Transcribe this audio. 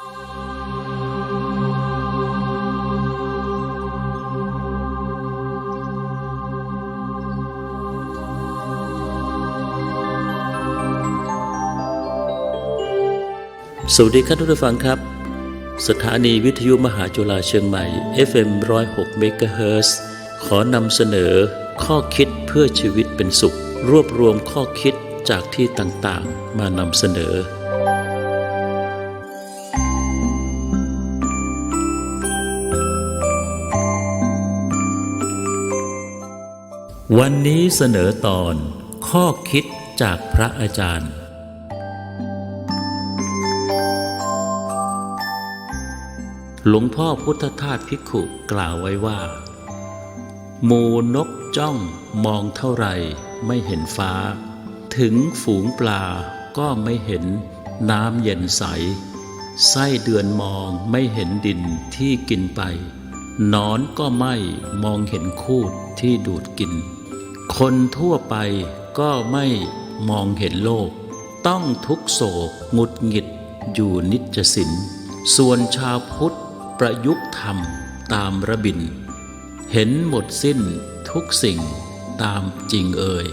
สวัสดีครับทุกท่านฟังครับ สถานีวิทยุมหาจุฬาเชียงใหม่ FM 106เมกะเฮิรตซ์ขอนำเสนอข้อคิดเพื่อชีวิตเป็นสุข รวบรวมข้อคิดจากที่ต่างๆ มานำเสนอ วันนี้เสนอตอนข้อคิดจากพระอาจารย์ หลวงพ่อพุทธทาสภิกขุกล่าวไว้ว่า หมูนกจ้องมองเท่าไรไม่เห็นฟ้า ถึงฝูงปลาก็ไม่เห็นน้ำเย็นใส ไส้เดือนมองไม่เห็นดินที่กินไปนอนก็ไม่มองเห็นคูดที่ดูดกิน คนทั่วไปก็ไม่มองเห็นโลก ต้องทุกโศกหงุดหงิดอยู่นิจสินส่วนชาวพุทธประยุกต์ธรรมตามระบิน เห็นหมดสิ้นทุกสิ่งตามจริงเอ่ย